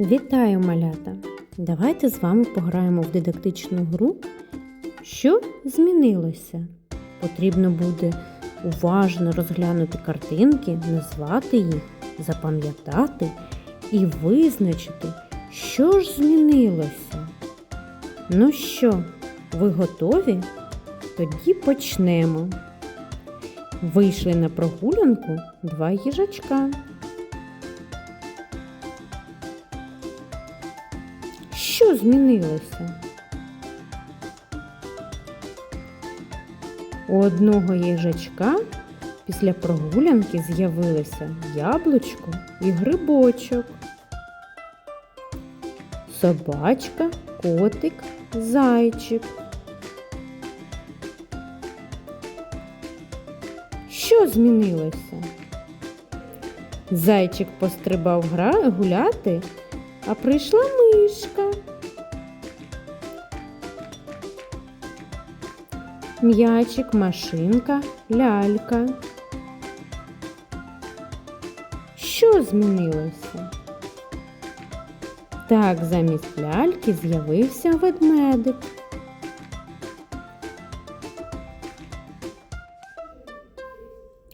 Вітаю, малята! Давайте з вами пограємо в дидактичну гру. Що змінилося? Потрібно буде уважно розглянути картинки, назвати їх, запам'ятати і визначити, що ж змінилося. Ну що, ви готові? Тоді почнемо. Вийшли на прогулянку два їжачка. Що змінилося? У одного їжачка після прогулянки з'явилося яблучко і грибочок. Собачка, котик, зайчик. Що змінилося? Зайчик пострибав гуляти, а прийшла мишка. М'ячик, машинка, лялька. Що змінилося? Так, замість ляльки з'явився ведмедик.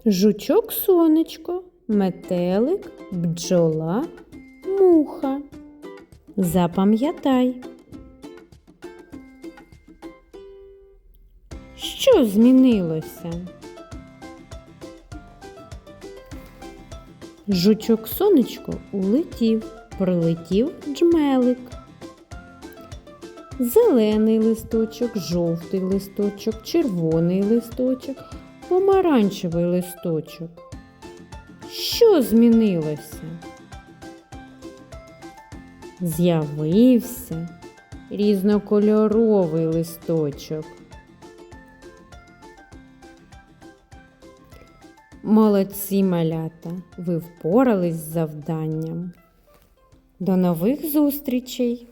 Жучок сонечко, метелик, бджола, муха. Запам'ятай. Що змінилося? Жучок сонечко улетів, прилетів джмелик. Зелений листочок, жовтий листочок, червоний листочок, помаранчевий листочок. Що змінилося? З'явився різнокольоровий листочок. Молодці малята, ви впорались з завданням. До нових зустрічей!